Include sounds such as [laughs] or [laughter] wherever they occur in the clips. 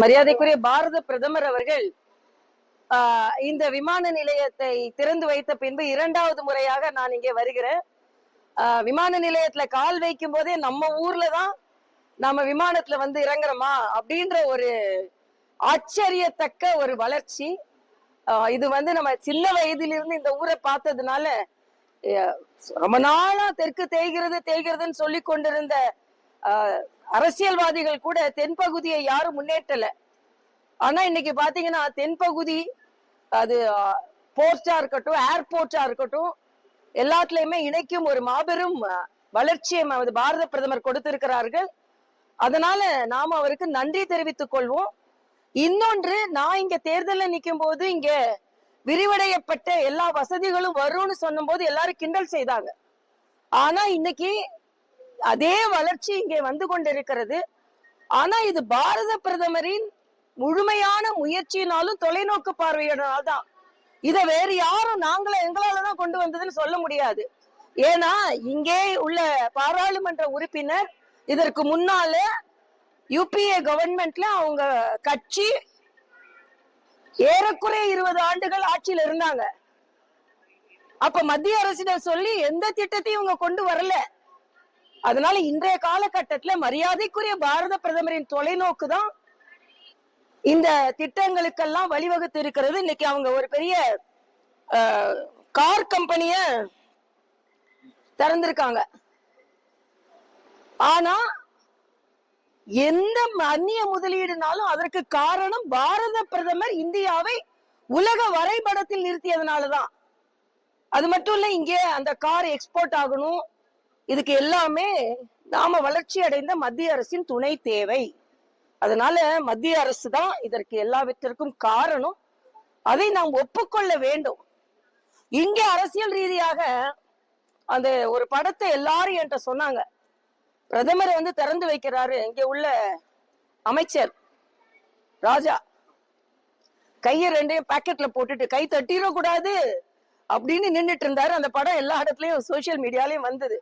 மரியாதைக்குரிய பாரத பிரதமர் அவர்கள் இந்த விமான நிலையத்தை திறந்து வைத்த பின்பு இரண்டாவது முறையாக நான் இங்கே வருகிறேன். விமான நிலையத்துல கால் வைக்கும் போதே நம்ம ஊர்ல தான் நம்ம விமானத்துல வந்து இறங்குறோமா அப்படின்ற ஒரு ஆச்சரியத்தக்க ஒரு வளர்ச்சி. ஆஹ், இது வந்து நம்ம சின்ன வயதிலிருந்து இந்த ஊரை பார்த்ததுனால ரொம்ப நாளா தெற்கு தேய்கிறது தேய்கிறதுன்னு சொல்லி கொண்டிருந்த அரசியல்வாதிகள் கூட தென்பகுதியை யாரும் முன்னேற்றல. ஆனா இன்னைக்கு பாத்தீங்கன்னா தென்பகுதி அது போர்ட்டா இருக்கட்டும் ஏர்போர்ட்டா இருக்கட்டும் எல்லாத்துலயுமே இணைக்கும் ஒரு மாபெரும் வளர்ச்சியை நமது பாரத பிரதமர் கொடுத்திருக்கிறார்கள். அதனால நாம அவருக்கு நன்றி தெரிவித்துக் கொள்வோம். இன்னொன்று நான் இங்க தேர்தலில் நிற்கும் போது இங்க விரிவடையப்பட்ட எல்லா வசதிகளும் வரும்னு சொன்னும் போது எல்லாரும் கிண்டல் செய்தாங்க. ஆனா இன்னைக்கு அதே வளர்ச்சி இங்கே வந்து கொண்டிருக்கிறது. ஆனா இது பாரத பிரதமரின் முழுமையான முயற்சியினாலும் தொலைநோக்கு பார்வையினால் தான். இதை வேறு யாரும் நாங்கள எங்களாலதான் கொண்டு வந்ததுன்னு சொல்ல முடியாது. ஏன்னா இங்கே உள்ள பாராளுமன்ற உறுப்பினர் இதற்கு முன்னால யூபிஏ கவர்மெண்ட்ல அவங்க கட்சி ஏறக்குறைய இருபது ஆண்டுகள் ஆட்சியில் இருந்தாங்க. அப்ப மத்திய அரசிடம் சொல்லி எந்த திட்டத்தையும் இவங்க கொண்டு வரல. அதனால இன்றைய காலகட்டத்துல மரியாதைக்குரிய பாரத பிரதமரின் தொலைநோக்கு தான் இந்த திட்டங்களுக்கெல்லாம் வழிவகுத்து இருக்கிறது. இன்னைக்கு அவங்க ஒரு பெரிய கார் கம்பெனிய திறந்திருக்காங்க. ஆனா எந்த அந்நிய முதலீடுனாலும் அதற்கு காரணம் பாரத பிரதமர் இந்தியாவை உலக வரைபடத்தில் நிறுத்தியதுனாலதான். அது மட்டும் இல்ல இங்கே அந்த கார் எக்ஸ்போர்ட் ஆகணும். இதுக்கு எல்லாமே நாம வளர்ச்சி அடைந்த மத்திய அரசின் துணை தேவை. அதனால மத்திய அரசு தான் இதற்கு எல்லாவற்றிற்கும் காரணம். அதை நாம் ஒப்புக்கொள்ள வேண்டும். இங்கே அரசியல் ரீதியாக அந்த ஒரு படத்தை எல்லாரும் என்கிட்ட சொன்னாங்க. பிரதமரை வந்து திறந்து வைக்கிறாரு. இங்கே உள்ள அமைச்சர் ராஜா கையை ரெண்டையும் பாக்கெட்ல போட்டுட்டு கை தட்டிடக்கூடாது அப்படின்னு நின்றுட்டு இருந்தாரு. அந்த படம் எல்லா இடத்துலயும் சோசியல் மீடியாலையும் வந்தது.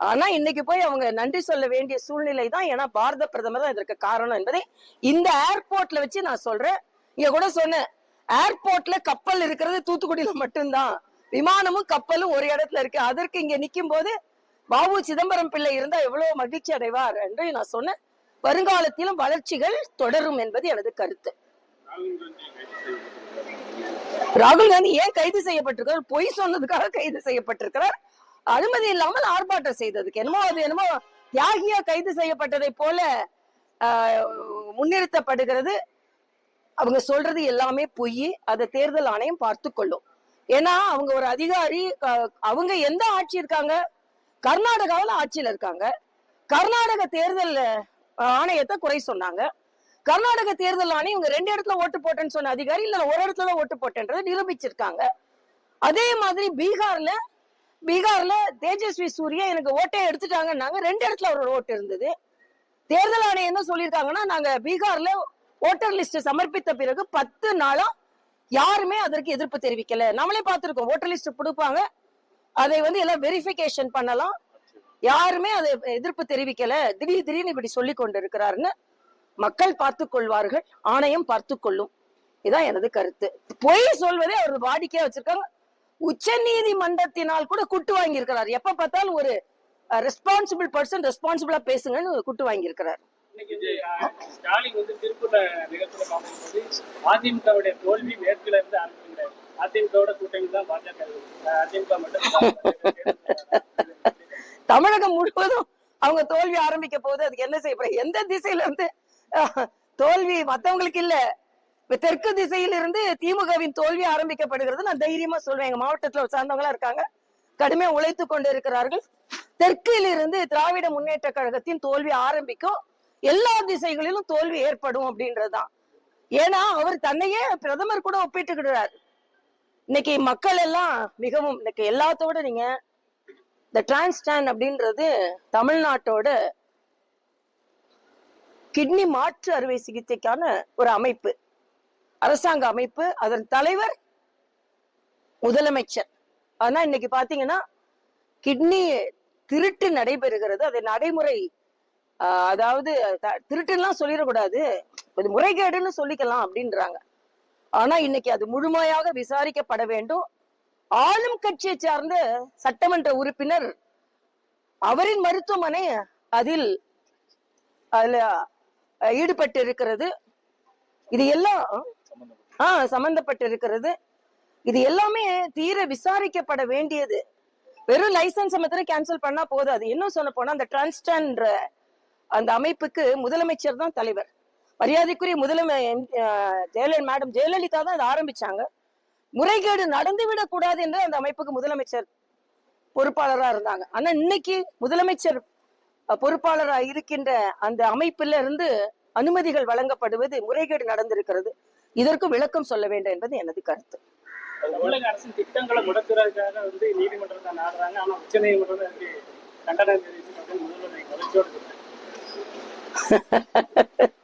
ஆனா இன்னைக்கு போய் அவங்க நன்றி சொல்ல வேண்டிய சூழ்நிலை தான். ஏன்னா பாரத பிரதமர் தான் இதற்கு காரணம் என்பதை இந்த ஏர்போர்ட்ல வச்சு நான் சொல்றேன். இங்க கூட சொன்னேன். ஏர்போர்ட்ல கப்பல் இருக்கிறது தூத்துக்குடியில மட்டும்தான். விமானமும் கப்பலும் ஒரு இடத்துல இருக்கு. அதற்கு இங்க நிக்கும் போது பாபு சிதம்பரம் பிள்ளை இருந்தா எவ்வளவு மகிழ்ச்சி அடைவார் என்று நான் சொன்னேன். வருங்காலத்திலும் வளர்ச்சிகள் தொடரும் என்பது எனது கருத்து. ராகுல் காந்தி ஏன் கைது செய்யப்பட்டிருக்கிறார்? பொய் சொன்னதுக்காக கைது செய்யப்பட்டிருக்கிறார். அனுமதி இல்லாமல் ஆர்ப்பாட்டம் செய்ததுக்கு என்னமோ அது என்னமோ தியாகியா கைது செய்யப்பட்டதை போல ஆஹ், முன்னிறுத்தப்படுகிறது. அவங்க சொல்றது எல்லாமே பொய். அதை தேர்தல் ஆணையம் பார்த்து கொள்ளும். ஏன்னா அவங்க ஒரு அதிகாரி அவங்க எந்த ஆட்சி இருக்காங்க? கர்நாடகாவில் ஆட்சியில இருக்காங்க. கர்நாடக தேர்தல் ஆணையத்தை குறை சொன்னாங்க. கர்நாடக தேர்தல் ஆணையம் இவங்க ரெண்டு இடத்துல ஓட்டு போட்டேன்னு சொன்ன அதிகாரி இல்ல ஒரு இடத்துல தான் ஓட்டு போட்டேன்றதை நிரூபிச்சிருக்காங்க. அதே மாதிரி பீகார்ல பீகார்ல தேஜஸ்வி சூர்யா எனக்கு ஓட்டே எடுத்துட்டாங்கன்னாங்க ரெண்டு இடத்துல அவரோட ஓட்டு இருந்தது. தேர்தல் ஆணையம் என்ன சொல்லியிருக்காங்கன்னா நாங்க பீகார்ல ஓட்டர் லிஸ்ட் சமர்ப்பித்த பிறகு பத்து நாளா யாருமே அதற்கு எதிர்ப்பு தெரிவிக்கல. நம்மளே பார்த்துருக்கோம் ஓட்டர் லிஸ்ட் கொடுப்பாங்க. அதை வந்து எல்லாம் வெரிஃபிகேஷன் பண்ணலாம். யாருமே அதை எதிர்ப்பு தெரிவிக்கல. திடீர் திடீர்னு இப்படி சொல்லி கொண்டு இருக்கிறாருன்னு மக்கள் பார்த்து கொள்வார்கள் ஆணையம் பார்த்து கொள்ளும். இதான் எனது கருத்து. பொய் சொல்வதே அவர் வாடிக்கையா வச்சிருக்காங்க. உச்ச நீதிமன்றத்தினால் கூட குட்டு வாங்கி இருக்கிறார் எப்ப பார்த்தாலும் ஒரு ரெஸ்பான்சிபிள் பர்சன் ரெஸ்பான்சிபிளா பேசுங்கன்னு குட்டு வாங்கி இருக்கிறார் இன்னைக்கு வந்து, அஹ், ஸ்டாலின் வந்து திருப்பூர்ல நிகழ்ச்சியில பார்க்கும்போது அதிமுகவுடைய தோல்வி மேற்குல இருந்து ஆரம்பிக்கிறார் அதிமுகவோட கூட்டணி தான் பாஜக. இருக்கு. அஹ், அதிமுக மட்டும் [laughs] தமிழகம் முழுவதும் அவங்க தோல்வி ஆரம்பிக்க போகுது. அதுக்கு என்ன செய்ய எந்த திசையில இருந்து அஹ், தோல்வி மத்தவங்களுக்கு இல்ல. தெற்கு திசையிலிருந்து திமுகவின் தோல்வி ஆரம்பிக்கப்படுகிறது. நான் தைரியமா சொல்வேன் எங்க மாவட்டத்துல சார்ந்தவங்களா இருக்காங்க. கடுமையா உழைத்து கொண்டு இருக்கிறார்கள் தெற்கில் இருந்து திராவிட முன்னேற்ற கழகத்தின் தோல்வி ஆரம்பிக்கும். எல்லா திசைகளிலும் தோல்வி ஏற்படும் அப்படின்றதுதான். ஏன்னா அவர் தன்னையே பிரதமர் கூட ஒப்பிட்டுக்கிடுறாரு. இன்னைக்கு மக்கள் எல்லாம் மிகவும் இன்னைக்கு எல்லாத்தோட நீங்க இந்த டிரான்ஸ்டான் அப்படின்றது தமிழ்நாட்டோட கிட்னி மாற்று அறுவை சிகிச்சைக்கான ஒரு அமைப்பு. அரசாங்க அமைப்பு அதன் தலைவர் முதலமைச்சர். ஆனா இன்னைக்கு பாத்தீங்கன்னா கிட்னி திருட்டு நடைபெறுகிறது. அதை நடைமுறை அதாவது திருட்டுலாம் சொல்லிடக்கூடாது. இது முறைகேடுன்னு சொல்லிக்கலாம் அப்படின்றாங்க. ஆனா இன்னைக்கு அது முழுமையாக விசாரிக்கப்பட வேண்டும். ஆளும் கட்சியை சார்ந்த சட்டமன்ற உறுப்பினர் அவரின் மருத்துவமனை அதில் அதுல ஈடுபட்டு இருக்கிறது இது எல்லாம் ஆஹ் இது எல்லாமே தீர விசாரிக்கப்பட வேண்டியது. வெறும் லைசன்ஸ் மாத்திரம் கேன்சல் பண்ணா போதாது இன்னும் சொல்ல போனா அந்த டிரான்ஸ்டன்ற அந்த அமைப்புக்கு முதலமைச்சர் தான் தலைவர். மரியாதைக்குரிய முதலமை ஜெயலலிதா மேடம் ஜெயலலிதா தான் அதை ஆரம்பிச்சாங்க. முறைகேடு நடந்துவிடக் கூடாது என்று அந்த அமைப்புக்கு முதலமைச்சர் பொறுப்பாளரா இருந்தாங்க. ஆனா இன்னைக்கு முதலமைச்சர் பொறுப்பாளராக பொறுப்பாளரா இருக்கின்ற அந்த அமைப்புல இருந்து அனுமதிகள் வழங்கப்படுவது முறைகேடு நடந்திருக்கிறது. இதற்கு விளக்கம் சொல்ல வேண்டும் என்பது எனது கருத்து. தமிழக அரசின் திட்டங்களை முடக்குறதுக்காக வந்து நீதிமன்றத்தை நாடுறாங்க. ஆனா உச்ச நீதிமன்றம் கண்டனம் [laughs]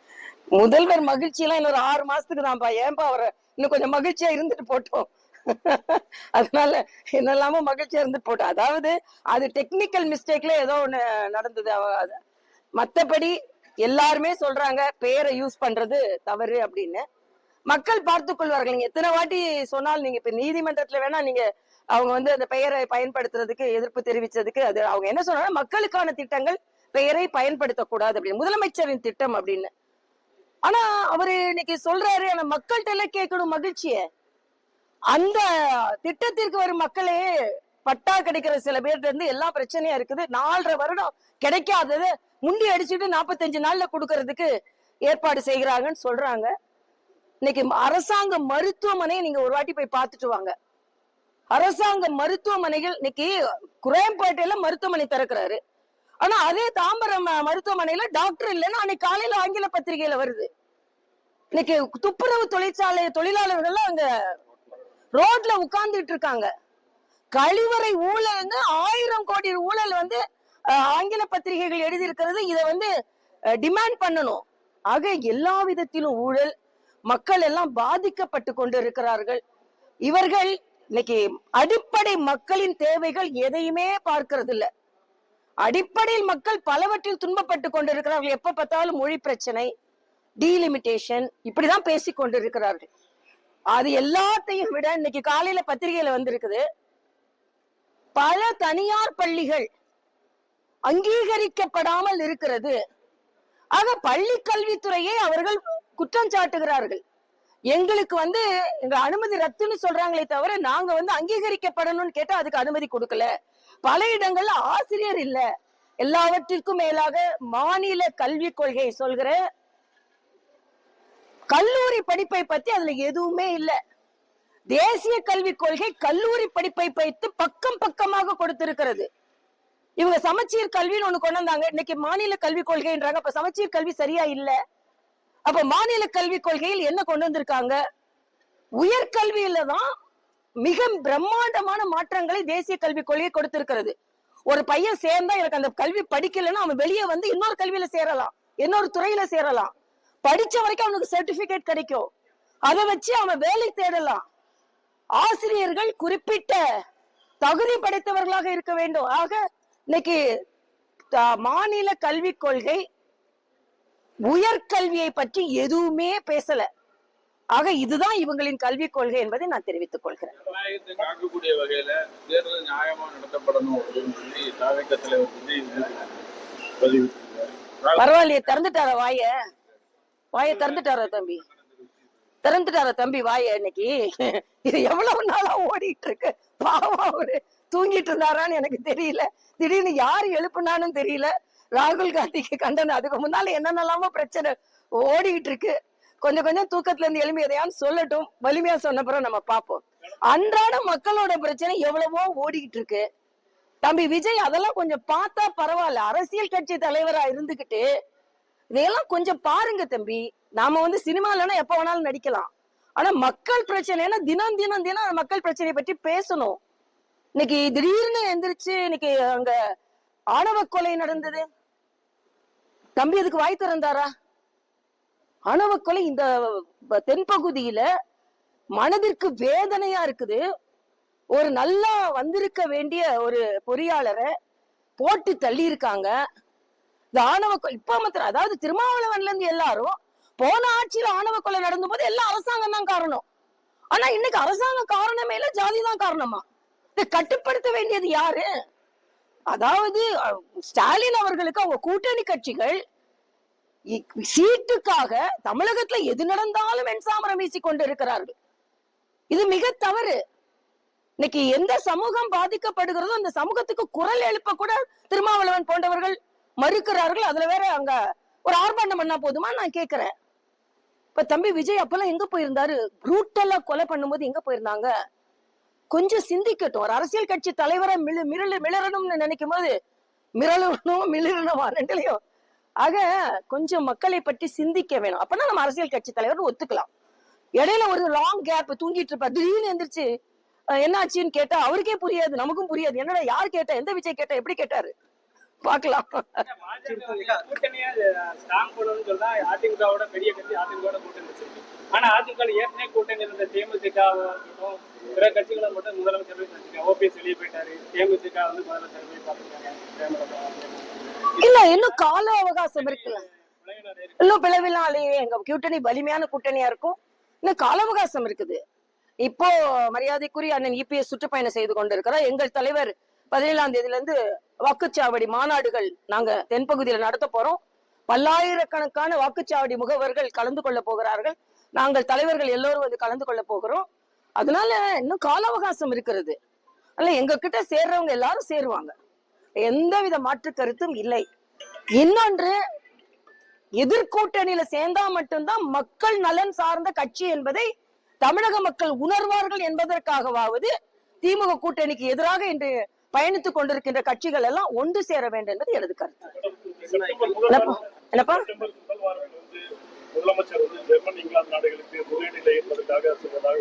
முதல்வர் மகிழ்ச்சி எல்லாம் இன்னொரு ஆறு மாசத்துக்கு தான்ப்பா. ஏன்பா அவரை இன்னும் கொஞ்சம் மகிழ்ச்சியா இருந்துட்டு போட்டோம்? [laughs] அதனால என்னெல்லாமோ மகிழ்ச்சியா இருந்துட்டு போட்டோம். அதாவது அது டெக்னிக்கல் மிஸ்டேக்ல ஏதோ ஒண்ணு நடந்தது. மத்தபடி எல்லாருமே சொல்றாங்க பேரை யூஸ் பண்றது தவறு அப்படின்னு. மக்கள் பார்த்துக் கொள்வார்கள். நீங்க எத்தனை வாட்டி சொன்னால் நீங்க இப்ப நீதிமன்றத்துல வேணா நீங்க அவங்க வந்து அந்த பெயரை பயன்படுத்துறதுக்கு எதிர்ப்பு தெரிவிச்சதுக்கு அது அவங்க என்ன சொன்னாங்கன்னா மக்களுக்கான திட்டங்கள் பெயரை பயன்படுத்தக்கூடாது அப்படின்னு முதலமைச்சரின் திட்டம் அப்படின்னு. ஆனா அவரு இன்னைக்கு சொல்றாரு ஆனா மக்கள்கிட்ட எல்லாம் கேட்கணும் மகிழ்ச்சிய. அந்த திட்டத்திற்கு வரும் மக்களே பட்டா கிடைக்கிற சில பேர்கிட்ட இருந்து எல்லா பிரச்சனையா இருக்குது. நாலரை வருடம் கிடைக்காதது முண்டி அடிச்சுட்டு நாற்பத்தஞ்சு நாள்ல கொடுக்கறதுக்கு ஏற்பாடு செய்கிறாங்கன்னு சொல்றாங்க. இன்னைக்கு அரசாங்க மருத்துவமனையை நீங்க ஒரு வாட்டி போய் பார்த்துட்டு வாங்க. அரசாங்க மருத்துவமனைகள் இன்னைக்கு குரையம்பேட்டையில மருத்துவமனை திறக்கிறாரு. ஆனா அதே தாம்பரம் மருத்துவமனையில டாக்டர் இல்லைன்னா அன்னைக்கு காலையில ஆங்கில பத்திரிகையில வருது. இன்னைக்கு துப்புரவு தொழிற்சாலை தொழிலாளர்கள் அங்க ரோட்ல உட்கார்ந்துட்டு இருக்காங்க. கழிவறை ஊழல்னு ஆயிரம் கோடி ஊழல் வந்து ஆங்கில பத்திரிகைகள் எழுதியிருக்கிறது. இதை வந்து டிமாண்ட் பண்ணணும். ஆக எல்லா விதத்திலும் ஊழல் மக்கள் எல்லாம் பாதிக்கப்பட்டு கொண்டு இருக்கிறார்கள் இவர்கள் இன்னைக்கு அடிப்படை மக்களின் தேவைகள் எதையுமே பார்க்கறது இல்ல அடிப்படையில் மக்கள் பலவற்றில் துன்பப்பட்டு கொண்டிருக்கிறார்கள். எப்ப பார்த்தாலும் மொழி பிரச்சனை டீலிமிட்டேஷன் இப்படிதான் பேசிக் கொண்டிருக்கிறார்கள். அது எல்லாத்தையும் விட இன்னைக்கு காலையில பத்திரிகையில வந்திருக்குது. பல தனியார் பள்ளிகள் அங்கீகரிக்கப்படாமல் இருக்கிறது. ஆக பள்ளி கல்வித்துறையை அவர்கள் குற்றம் சாட்டுகிறார்கள். எங்களுக்கு வந்து எங்க அனுமதி ரத்துன்னு சொல்றாங்களே தவிர நாங்க வந்து அங்கீகரிக்கப்படணும்னு கேட்டா அதுக்கு அனுமதி கொடுக்கல. பல இடங்கள்ல ஆசிரியர் இல்ல. எல்லாவற்றிற்கும் மேலாக மாநில கல்விக் கொள்கை சொல்கிற கல்லூரி படிப்பை பத்தி அதுல எதுவுமே இல்ல. தேசிய கல்விக் கொள்கை கல்லூரி படிப்பை பைத்து பக்கம் பக்கமாக கொடுத்திருக்கிறது. இவங்க சமச்சீர் கல்வின்னு ஒண்ணு கொண்டு வந்தாங்க. இன்னைக்கு மாநில கல்விக் கொள்கைன்றாங்க. அப்ப சமச்சீர் கல்வி சரியா இல்லை? அப்ப மாநில கல்விக் கொள்கையில் என்ன கொண்டு வந்திருக்காங்க? உயர்கல்வியில தான் மிக பிரம்மாண்டமான மாற்றங்களை தேசிய கல்விக் கொள்கை கொடுத்திருக்கிறது. ஒரு பையன் சேர்ந்தா எனக்கு அந்த கல்வி படிக்கலைன்னா அவன் வெளியே வந்து இன்னொரு கல்வியில சேரலாம் இன்னொரு துறையில சேரலாம். படிச்ச வரைக்கும் அவனுக்கு சர்டிபிகேட் கிடைக்கும். அதை வச்சு அவன் வேலை தேடலாம். ஆசிரியர்கள் குறிப்பிட்ட தகுதி படைத்தவர்களாக இருக்க வேண்டும். ஆக இன்னைக்கு த- மாநில கல்விக் கொள்கை உயர்கல்வியை பற்றி எதுவுமே பேசல. ஆக இதுதான் இவங்களின் கல்விக் கொள்கை என்பதை நான் தெரிவித்துக் கொள்கிறேன். பரவாயில்லையே திறந்துட்டார வாய? வாய திறந்துட்டாரா தம்பி? திறந்துட்டாரா தம்பி வாய இன்னைக்கு? இது எவ்வளவு நாளா ஓடிட்டு இருக்கு பாவம் அவரு. தூங்கிட்டு இருந்தாரான்னு எனக்கு தெரியல. திடீர்னு யார் எழுப்புனான்னு தெரியல. ராகுல் காந்திக்கு கண்டனம் அதுக்கு முன்னால என்னென்னலாமோ பிரச்சனை ஓடிட்டு இருக்கு. கொஞ்சம் கொஞ்சம் தூக்கத்துல இருந்து எழுப்பி எதையான்னு சொல்லட்டும். வலிமையா சொன்னப்புறம் நம்ம பார்ப்போம். அன்றாட மக்களோட பிரச்சனை எவ்வளவோ ஓடிக்கிட்டு இருக்கு. தம்பி விஜய் அதெல்லாம் கொஞ்சம் பார்த்தா பரவாயில்ல. அரசியல் கட்சி தலைவரா இருந்துகிட்டு இதையெல்லாம் கொஞ்சம் பாருங்க தம்பி. நாம வந்து சினிமாலன்னா எப்ப வேணாலும் நடிக்கலாம். ஆனா மக்கள் பிரச்சனைனா தினம் தினம் தினம் மக்கள் பிரச்சனையை பற்றி பேசணும். இன்னைக்கு திடீர்னு எந்திரிச்சு இன்னைக்கு அங்க ஆணவ கொலை நடந்தது. தம்பி அதுக்கு வாய் திறந்தாரா? ஆணவ கொலை இந்த ப- தென்பகுதியில மனதிற்கு வேதனையா இருக்குது. ஒரு நல்லா வந்திருக்க வேண்டிய ஒரு பொறியாளரை போட்டு தள்ளி இருக்காங்க இந்த ஆணவ இப்ப மாத்திரம் அதாவது திருமாவளவன்ல இருந்து எல்லாரும் போன ஆட்சியில ஆணவ கொலை நடந்தபோது எல்லாம் அரசாங்கம் தான் காரணம். ஆனா இன்னைக்கு அரசாங்கம் காரணமே இல்ல ஜாதி தான் காரணமா? இதை கட்டுப்படுத்த வேண்டியது யாரு? அதாவது ஸ்டாலின் அவர்களுக்கு அவங்க கூட்டணி கட்சிகள் இ- சீட்டுக்காக தமிழகத்துல எது நடந்தாலும் வெண்சாமரம் வீசி கொண்டு இருக்கிறார்கள் இது மிக தவறு. இன்னைக்கு எந்த சமூகம் பாதிக்கப்படுகிறதோ அந்த சமூகத்துக்கு குரல் எழுப்ப கூட திருமாவளவன் போன்றவர்கள் மறுக்கிறார்கள். அதுல வேற அங்க ஒரு ஆர்ப்பாட்டம் பண்ணா போதுமா? நான் கேக்குறேன். இப்ப தம்பி விஜய் அப்பெல்லாம் எங்க போயிருந்தாரு? ப்ரூட்டலா கொலை பண்ணும்போது எங்க போயிருந்தாங்க? கொஞ்சம் சிந்திக்கட்டும். ஒரு அரசியல் கட்சி தலைவரை மிளு மிரளு மிளறணும்னு நினைக்கும் போது மிரளணும் மிளறணுமா ரெண்டுலையும். ஆக கொஞ்சம் மக்களை பற்றி சிந்திக்க வேணும். அப்பதான் நம்ம அரசியல் கட்சி தலைவர் ஒத்துக்கலாம். இடையில ஒரு லாங் கேப் தூங்கிட்டு இருப்பா. திடீர்னு எந்திரிச்சு என்னாச்சுன்னு கேட்டா அவருக்கே புரியாது நமக்கும் புரியாது. என்னடா யார் கேட்டா எந்த விஜய் கேட்டா எப்படி கேட்டாரு? பாக்கலாம் கூட்டணியா ஸ்ட்ராங் பண்ணணும்னு சொன்னா அதிமுகவோட பெரிய கட்சி அதிமுகவோட கூட்டணி ஆனா அதிமுக ஏற்கனவே கூட்டணி இருந்த தேமுதிக இருக்கட்டும் பிற கட்சிகளை மட்டும் முதலமைச்சர் ஓபிஎஸ் வெளியே போயிட்டாரு. தேமுதிக வந்து முதலமைச்சர் போய் இல்ல இன்னும் கால அவகாசம் இருக்குல்ல? இன்னும் பிளவினாலேயே எங்க கூட்டணி வலிமையான கூட்டணியா இருக்கும். இன்னும் கால அவகாசம் இருக்குது. இப்போ மரியாதைக்குரிய அண்ணன் இபிஎஸ் சுற்றுப்பயணம் செய்து கொண்டிருக்கிறார். எங்கள் தலைவர் பதினேழாம் தேதியில இருந்து வாக்குச்சாவடி மாநாடுகள் நாங்க தென்பகுதியில நடத்த போறோம். பல்லாயிரக்கணக்கான வாக்குச்சாவடி முகவர்கள் கலந்து கொள்ள போகிறார்கள். நாங்கள் தலைவர்கள் எல்லோரும் வந்து கலந்து கொள்ள போகிறோம். அதனால இன்னும் கால அவகாசம் இருக்கிறது. அல்ல எங்க கிட்ட சேர்றவங்க எல்லாரும் சேருவாங்க. எந்தவித மாற்று கருத்தும் இல்லை. இன்னொன்று எதிர்கூட்டணியில சேர்ந்தா மட்டும்தான் மக்கள் நலன் சார்ந்த கட்சி என்பதை தமிழக மக்கள் உணர்வார்கள் என்பதற்காகவாவது திமுக கூட்டணிக்கு எதிராக இன்று பயணித்துக் கொண்டிருக்கின்ற கட்சிகள் எல்லாம் ஒன்று சேர வேண்டும் என்பது எனது கருத்து. என்னப்பா? என்னப்பா? முதலமைச்சர் வந்து ஜெர்மன் இங்கிலாந்து நாடுகளுக்கு முதலீடு ஏற்பதற்காக செல்வதாக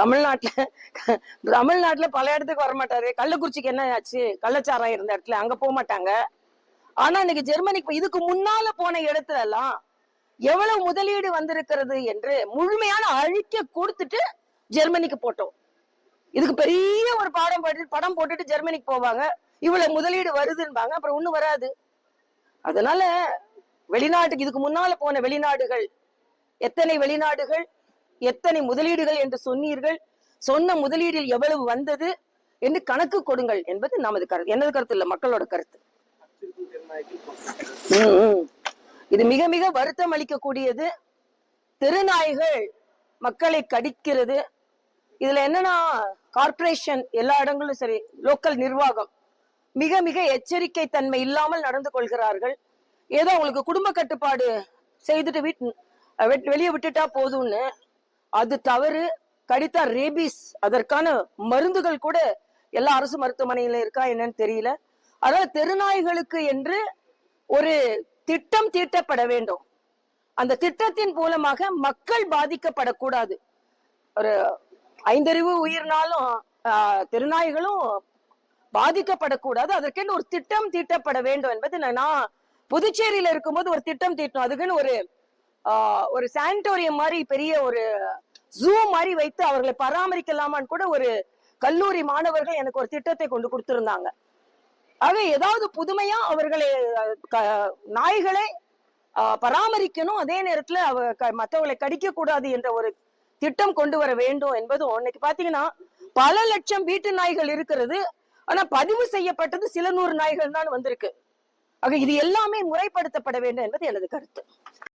தமிழ்நாட்டுல தமிழ்நாட்டுல பல இடத்துக்கு வர மாட்டாரு கள்ளக்குறிச்சிக்கு என்ன ஆச்சு? கள்ளச்சாராயம் இருந்த இடத்துல அங்க போக மாட்டாங்க. ஆனா இன்னைக்கு ஜெர்மனிக்கு இதுக்கு முன்னால போன இடத்துல எல்லாம் எவ்வளவு முதலீடு வந்திருக்கிறது என்று முழுமையான அழிக்க கொடுத்துட்டு ஜெர்மனிக்கு போட்டோம். இதுக்கு பெரிய ஒரு பாடம் போட்டு படம் போட்டுட்டு ஜெர்மனிக்கு போவாங்க. இவ்வளவு முதலீடு வருதுன்பாங்க. அப்புறம் ஒண்ணும் வராது. அதனால வெளிநாட்டுக்கு இதுக்கு முன்னால போன வெளிநாடுகள். எத்தனை வெளிநாடுகள் எத்தனை முதலீடுகள் என்று சொன்னீர்கள். சொன்ன முதலீடில் எவ்வளவு வந்தது என்று கணக்கு கொடுங்கள் என்பது நமது கருத்து. எனது கருத்து இல்ல? மக்களோட கருத்து. இது மிக மிக வருத்தம் அளிக்கக்கூடியது. தெருநாய்கள் மக்களை கடிக்கிறது. இதுல என்னன்னா கார்ப்பரேஷன் எல்லா இடங்களும் சரி லோக்கல் நிர்வாகம் மிக மிக எச்சரிக்கை தன்மை இல்லாமல் நடந்து கொள்கிறார்கள். ஏதோ அவங்களுக்கு குடும்ப கட்டுப்பாடு செய்துட்டு வீட் வெளியே விட்டுட்டா போதும்னு. அது தவறு. கடித்தா ரேபிஸ். அதற்கான மருந்துகள் கூட எல்லா அரசு மருத்துவமனையில இருக்கா என்னன்னு தெரியல. அதாவது தெருநாய்களுக்கு என்று ஒரு திட்டம் தீட்டப்பட வேண்டும். அந்த திட்டத்தின் மூலமாக மக்கள் பாதிக்கப்படக்கூடாது. ஒரு ஐந்தறிவு உயிர்னாலும் திருநாய்களும் பாதிக்கப்படக்கூடாது. அதற்கென்று ஒரு திட்டம் தீட்டப்பட வேண்டும் என்பது நான் புதுச்சேரியில இருக்கும்போது ஒரு திட்டம் தீட்டணும் அதுக்குன்னு ஒரு ஒரு சானிட்டோரியம் மாதிரி பெரிய ஒரு ஜூ மாதிரி வைத்து அவர்களை பராமரிக்கலாமான்னு கூட ஒரு கல்லூரி மாணவர்கள் எனக்கு ஒரு திட்டத்தை கொண்டு கொடுத்திருந்தாங்க. ஆக ஏதாவது புதுமையா அவர்களை க- நாய்களை பராமரிக்கணும் அதே நேரத்துல அவ க- கடிக்க கூடாது என்ற ஒரு திட்டம் கொண்டு வர வேண்டும் என்பதும் இன்னைக்கு பாத்தீங்கன்னா பல லட்சம் வீட்டு நாய்கள் இருக்கிறது. ஆனா பதிவு செய்யப்பட்டது சில நூறு நாய்கள் தான் வந்திருக்கு. ஆக இது எல்லாமே முறைப்படுத்தப்பட வேண்டும் என்பது எனது கருத்து.